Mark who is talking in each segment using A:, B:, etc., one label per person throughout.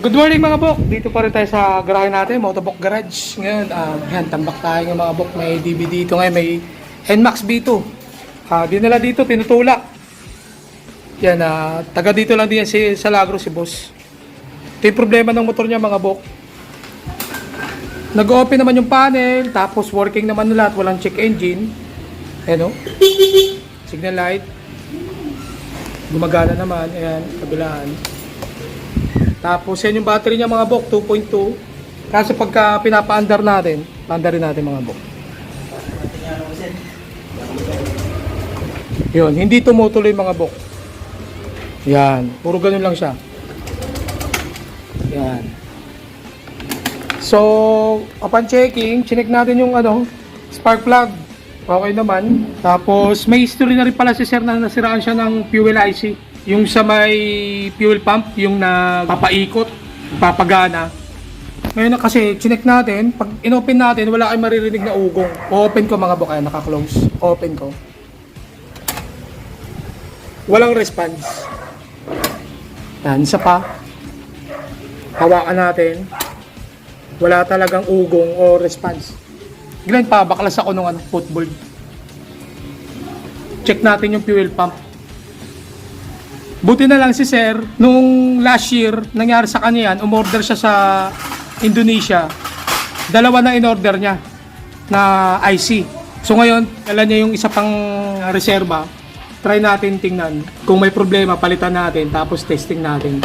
A: Good morning mga bok! Dito pa rin tayo sa garahe natin, Motobok Garage. Ngayon, um, yan, tambak tayo ng mga bok. May DVD dito ngayon, may NMAX B2. Ah, dinala dito, tinutulak. Yan, ah, taga dito lang din yan si, sa Lagro si boss. Ito yung problema ng motor niya mga bok. Nag-open naman yung panel, tapos working naman na lahat, walang check engine. Ayan o. Signal light. Gumagana naman, ayan, kabilaan. Tapos yan yung battery niya mga bok, 2.2. Kaso pagka pinapa-under natin, paandarin natin mga bok. Yun, hindi tumutuloy mga bok. Yan, puro ganun lang siya. Yan. So, upon checking, chinek natin yung ano, spark plug. Okay naman. Tapos, may history na rin pala si sir na nasiraan siya ng fuel IC. Yung sa may fuel pump, yung nagpapaikot, papagana. Ngayon kasi, chinek natin, pag inopen natin, wala kayong maririnig na ugong. O-open ko mga bukaya, naka-close. Open ko. Walang response. Yan, isa pa. Hawakan natin. Wala talagang ugong o response. Glenn pa, baklas ako nung ano, footboard. Check natin yung fuel pump. Buti na lang si Sir, nung last year, nangyari sa kanya yan, umorder siya sa Indonesia. Dalawa na in-order niya na IC. So ngayon, kailan niya yung isa pang reserva. Try natin tingnan. Kung may problema, palitan natin, tapos testing natin.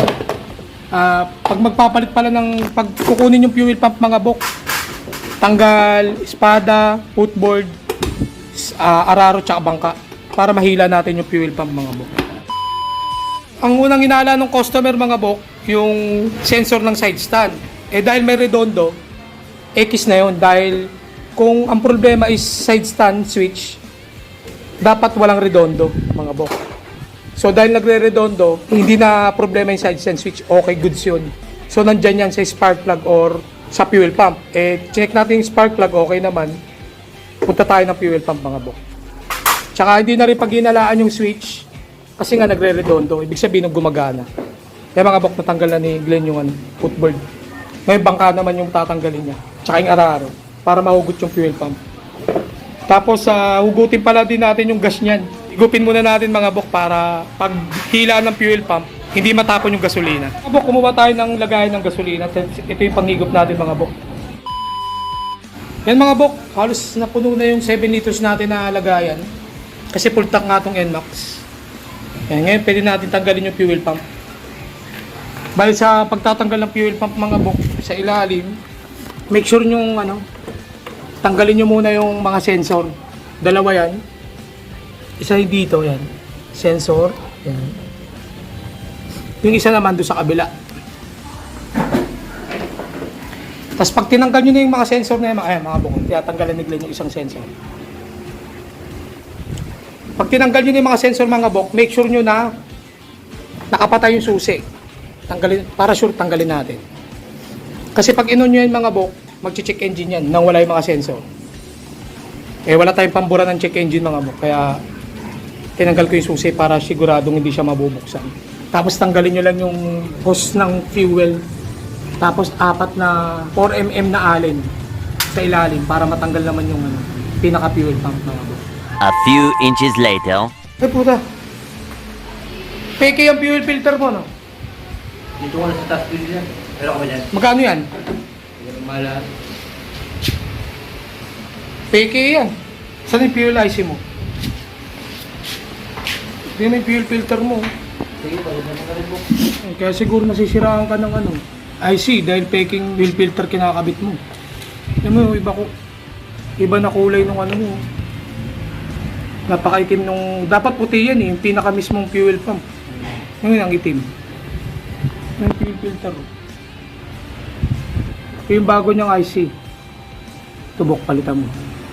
A: Ah, pag magpapalit pala ng pag kukunin yung fuel pump mga bok, tanggal, espada, footboard, ah, araro tsaka bangka para mahila natin yung fuel pump mga bok. Ang unang inala ng customer mga bok, yung sensor ng side stand. Eh dahil may redondo, X na yun dahil kung ang problema is side stand switch, dapat walang redondo mga bok. So dahil nagre-redondo, hindi na problema yung side stand switch, okay, goods yun. So nandyan yan sa spark plug or sa fuel pump. Eh, check natin yung spark plug, okay naman. Punta tayo ng fuel pump mga bok. Tsaka hindi na rin pag yung switch, kasi nga nagre-redondo, ibig sabihin nung gumagana. Kaya mga bok, natanggal na ni Glenn yung ano, footboard. Ngayon bangka naman yung tatanggalin niya. Tsaka yung araro, para mahugot yung fuel pump. Tapos, sa hugutin pala din natin yung gas niyan. Higupin muna natin mga bok para pag hila ng fuel pump, hindi matapon yung gasolina. Mga bok, kumuha tayo ng lagayan ng gasolina. Ito yung panghigop natin mga bok. Yan mga bok, halos napuno na yung 7 liters natin na lagayan. Kasi full tank nga itong NMAX. Yan, ngayon pwede natin tanggalin yung fuel pump. Bali sa pagtatanggal ng fuel pump mga bok sa ilalim, make sure nyo ano, tanggalin nyo muna yung mga sensor. Dalawa yan. Isa yung dito, yan. Sensor. Yan. Yung isa naman doon sa kabila. Tapos pag tinanggal nyo na yung mga sensor na yan, mga- ayan mga bukod, tiyatanggalan ni Glenn yung isang sensor. Pag tinanggal nyo na yung mga sensor mga bok, make sure nyo na nakapatay yung susi. Tanggalin, para sure tanggalin natin. Kasi pag inon nyo yan mga bok, mag-check engine yan nang wala yung mga sensor. Eh wala tayong pambura ng check engine mga bok, kaya tinanggal ko yung susi para siguradong hindi siya mabubuksan. Tapos tanggalin nyo lang yung hose ng fuel. Tapos apat na 4mm na allen sa ilalim para matanggal naman yung ano, pinaka fuel pump mga bok.
B: A few inches later.
A: Ay puta. Peke yung fuel filter mo, no?
C: Dito ko na sa task bill yan. Pero ako yan.
A: Magkano yan?
C: Mahala.
A: Peke yan. Saan yung fuel IC mo? Hindi may fuel filter mo.
C: Sige, balik na rin po.
A: Eh, kaya siguro nasisiraan ka ng ano. IC dahil peking fuel filter kinakabit mo. Alam mo, iba ko. Iba na kulay nung ano mo. Napakaitim nung... Dapat puti yan eh. Yung pinaka mismong fuel pump. Yung ang itim. Yung fuel filter. Yung bago niyang IC. Tubok palitan mo.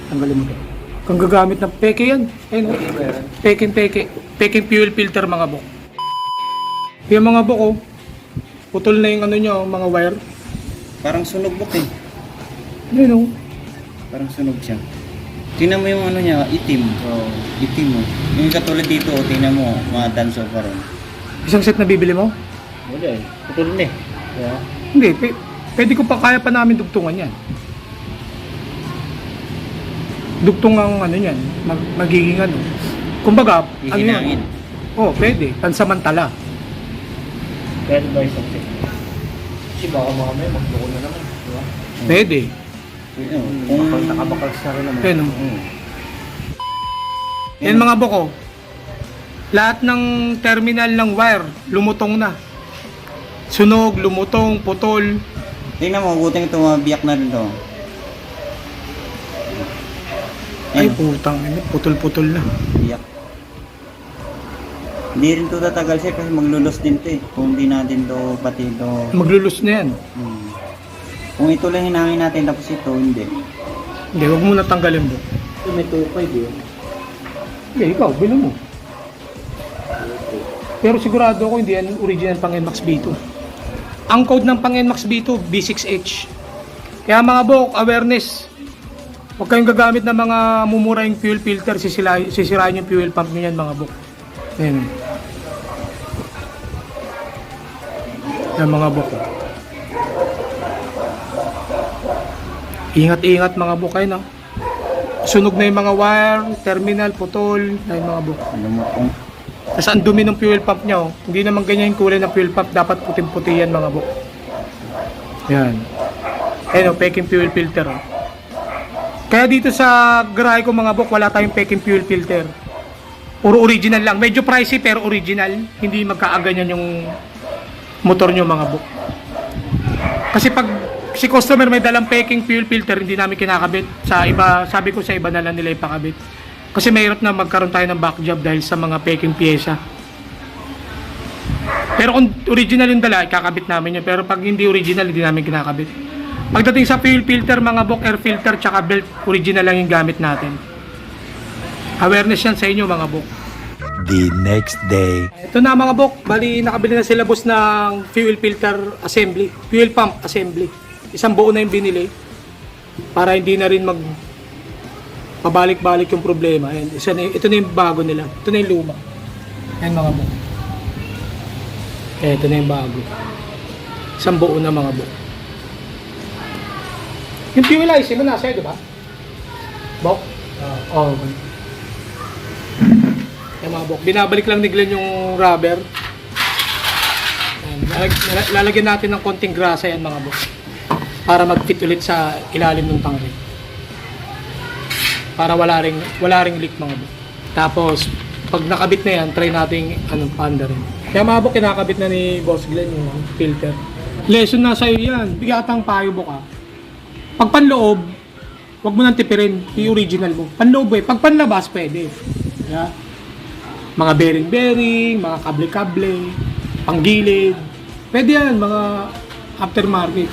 A: Tanggalin mo. Kung gagamit ng peke yan. Ayun, oh.
C: Ba yan?
A: Peking peke. Peking fuel filter mga bok. Yung mga bok oh. Putol na yung ano nyo, mga wire.
D: Parang sunog bok eh.
A: Yun oh.
D: Parang sunog siya. Tingnan mo yung ano niya, itim. Oh, itim mo. Yung katulad dito, oh, tingnan mo, mga danso pa ron.
A: Isang set na bibili mo?
D: Wala eh. Putol na eh.
C: Yeah.
A: Hindi, pe- pwede ko pa kaya pa namin dugtungan yan. Dugtong ang ano yan, mag, magiging ano. Kumbaga, ano
D: Hihinangin.
A: yan? Oh, pwede. Pansamantala.
C: Pero ba isang check? Kasi baka mamaya magloko na naman. Di ba?
A: Pwede.
D: Ayun,
C: Kung
D: Kung
C: nakabakal sa rin naman.
A: Ayun, oh.
D: Oo.
A: Yan mga boko. Lahat ng terminal ng wire, lumutong na. Sunog, lumutong, putol.
D: Tingnan mo, buting tumabiyak na rin to.
A: Ay,
D: Ayun,
A: putang, ina, putol-putol na.
D: biyak. Hindi rin to tatagal siya kasi maglulos din to eh. Kung hindi natin to pati to.
A: Maglulus na yan.
D: Hmm. Kung ito lang hinangin natin tapos ito hindi.
A: Hindi, huwag mo na tanggalin mo.
C: Ito may tukay di yun.
A: Hindi, ikaw, bilhin mo. Pero sigurado ako hindi yan original pang NMAX B2. Ang code ng pang NMAX B2, B6H. Kaya mga bok, awareness. Huwag kayong gagamit ng mga mumurahing fuel filter, sisila, sisirain yung fuel pump nyo yan mga bok. Yan. Yan mga bok. Ingat-ingat mga bok kayo, no? Sunog na yung mga wire, terminal, putol, na yung mga bok.
D: Mo kung
A: Tapos ang dumi ng fuel pump niya, oh. Hindi naman ganyan yung kulay ng fuel pump. Dapat puting-puti yan mga buk. Yan. Ayun, oh, peking fuel filter. Oh. Kaya dito sa garahe ko mga buk, wala tayong peking fuel filter. Puro original lang. Medyo pricey pero original. Hindi magkaaganyan yung motor nyo mga buk. Kasi pag si customer may dalang peking fuel filter, hindi namin kinakabit. Sa iba, sabi ko sa iba na lang nila ipakabit. Kasi mahirap na magkaroon tayo ng back job dahil sa mga peking pyesa. Pero kung original yung dala, kakabit namin yun. Pero pag hindi original, hindi namin kinakabit. Pagdating sa fuel filter, mga book air filter, tsaka belt, original lang yung gamit natin. Awareness yan sa inyo mga book.
B: The next day.
A: Ito na mga bok, bali nakabili na sila boss ng fuel filter assembly, fuel pump assembly. Isang buo na yung binili para hindi na rin mag pabalik-balik yung problema. Ayan, isa na, ito na yung bago nila. Ito na yung luma. Ayan mga bok. Ayan, ito na yung bago. Isang buo na mga bok. Yung fuel IC mo nasa di ba? Bok? Oo. Oh, okay. Yung mga bok. Binabalik lang ni Glenn yung rubber. Ayan, lalag- lala- lalagyan natin ng konting grasa yan mga bok. Para mag-fit ulit sa ilalim ng tangke. Para wala ring, wala ring leak mga bok. Tapos, pag nakabit na yan, try nating anong panda rin. Kaya mga bok, kinakabit na ni Boss Glenn yung filter. Lesson na sa'yo yan. Bigatang payo bok ah. Pag panloob, wag mo nang tipirin yung original mo. Panloob eh. Pag panlabas, pwede. Yeah mga bearing-bearing, mga kable-kable, panggilid. Pwede yan, mga aftermarket.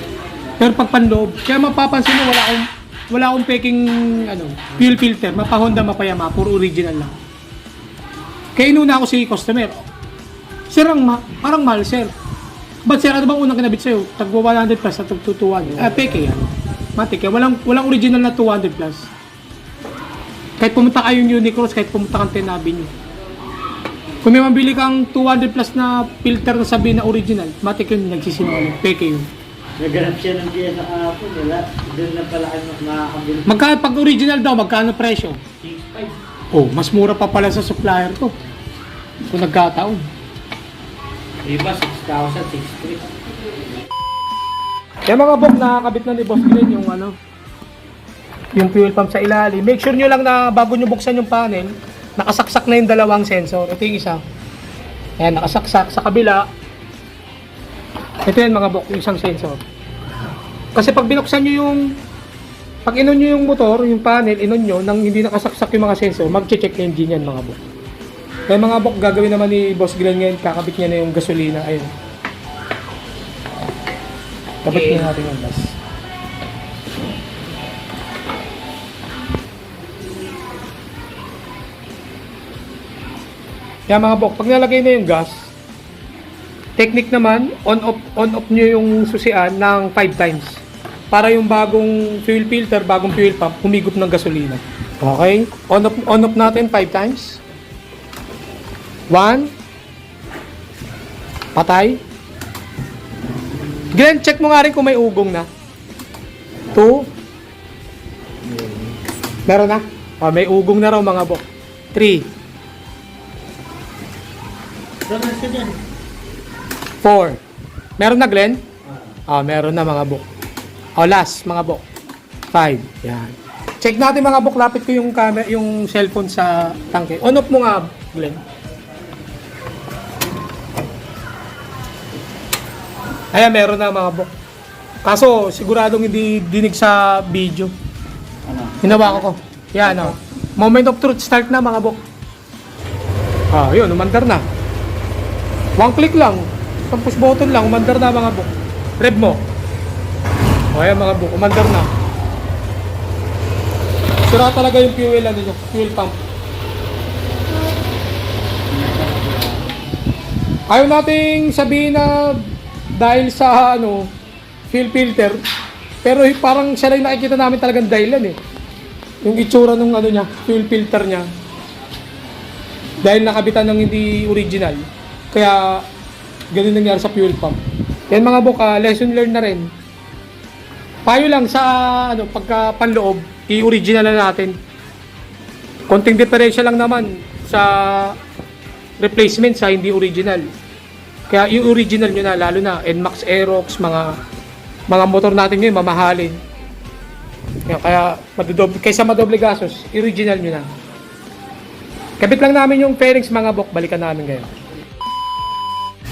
A: Pero pag panloob, kaya mapapansin mo wala akong wala akong peking ano, fuel filter, mapa Honda, mapayama, puro original lang. Kaya inuna ako si customer. Sir, ang ma- parang mahal, sir. Ba't sir, ano bang unang kinabit sa'yo? Tagwa 100 plus, at tag 200. Ah, peke yan. Matik yan. Walang, walang original na 200 plus. Kahit pumunta kayong Unicross, kahit pumunta kang Tenabi nyo. Kung may mabili kang 200 plus na filter na sabi na original, matik yun, nagsisinungaling. Peke yun.
C: Naganap siya ng GS sa kahapon. Wala. Doon na pala kayo makakabili.
A: Magkano pag original daw, magkano presyo?
C: 6.5.
A: Oh, mas mura pa pala sa supplier to. Kung nagkataon.
C: Iba 6,000, 6,300.
A: Kaya mga bok, nakakabit na ni Boss Glenn yung ano, yung fuel pump sa ilalim. Make sure nyo lang na bago nyo buksan yung panel, nakasaksak na yung dalawang sensor. Ito yung isa. Ayan, nakasaksak. Sa kabila, ito yan mga bok, yung isang sensor. Kasi pag binuksan nyo yung, pag inon nyo yung motor, yung panel, inon nyo, nang hindi nakasaksak yung mga sensor, mag-check engine yan mga bok. Kaya mga bok, gagawin naman ni Boss Glenn ngayon, kakabit niya na yung gasolina. Ayun. Kabit
C: Okay.
A: niya natin yung gas. Kaya mga bok, pag nalagay na yung gas, technique naman, on-off on off nyo yung susian ng 5 times. Para yung bagong fuel filter, bagong fuel pump, humigop ng gasolina. Okay? On-off on off natin 5 times. 1 Patay. Glenn, check mo nga rin kung may ugong na. Two. Meron na? Oh, may ugong na raw mga bok. Three.
C: Brother ka dyan.
A: Four. Meron na, Glenn? Ah, meron na mga bok. Oh, last, mga bok. Five. Yan. Check natin mga bok. Lapit ko yung camera, yung cellphone sa tangke. On off mo nga, Glenn. Ayan, meron na mga bok. Kaso, siguradong hindi dinig sa video.
D: Ano?
A: Hinawa ko. Yan, oh. Moment of truth, start na mga bok. Ah, yun, umandar na. One click lang. Isang push button lang, umandar na mga bok. Rev mo. O, ayan mga bok, umandar na. Sira talaga yung fuel, ano nyo, fuel pump. Ayaw nating sabihin na dahil sa ano, fuel filter, pero parang siya lang nakikita namin talagang dahilan eh. Yung itsura ng ano niya, fuel filter niya. Dahil nakabitan ng hindi original. Kaya ganun nangyari sa fuel pump. Yan mga buka, lesson learned na rin. Payo lang sa ano, pagka panloob, i-original na natin. Konting diferensya lang naman sa replacement sa hindi original. Kaya yung original nyo na, lalo na NMAX Aerox, mga mga motor natin ngayon, mamahalin. Kaya, kaya madodoble, kaysa madoble gasos, original nyo na. Kabit lang namin yung fairings mga bok, balikan namin ngayon.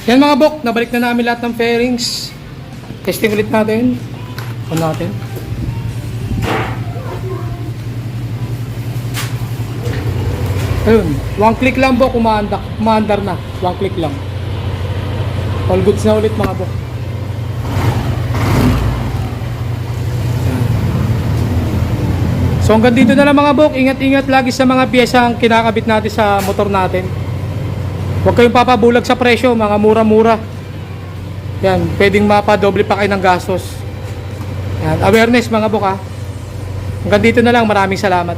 A: Yan mga bok, nabalik na namin lahat ng fairings. Testing ulit natin. On natin. Ayun, one click lang bok, umaandar, umaandar na. One click lang. All goods na ulit mga bok. So hanggang dito na lang mga bok, ingat-ingat lagi sa mga piyesa ang kinakabit natin sa motor natin. Huwag kayong papabulag sa presyo, mga mura-mura. Yan, pwedeng mapadoble pa kayo ng gastos. Yan, awareness mga bok ha. Hanggang dito na lang, maraming salamat.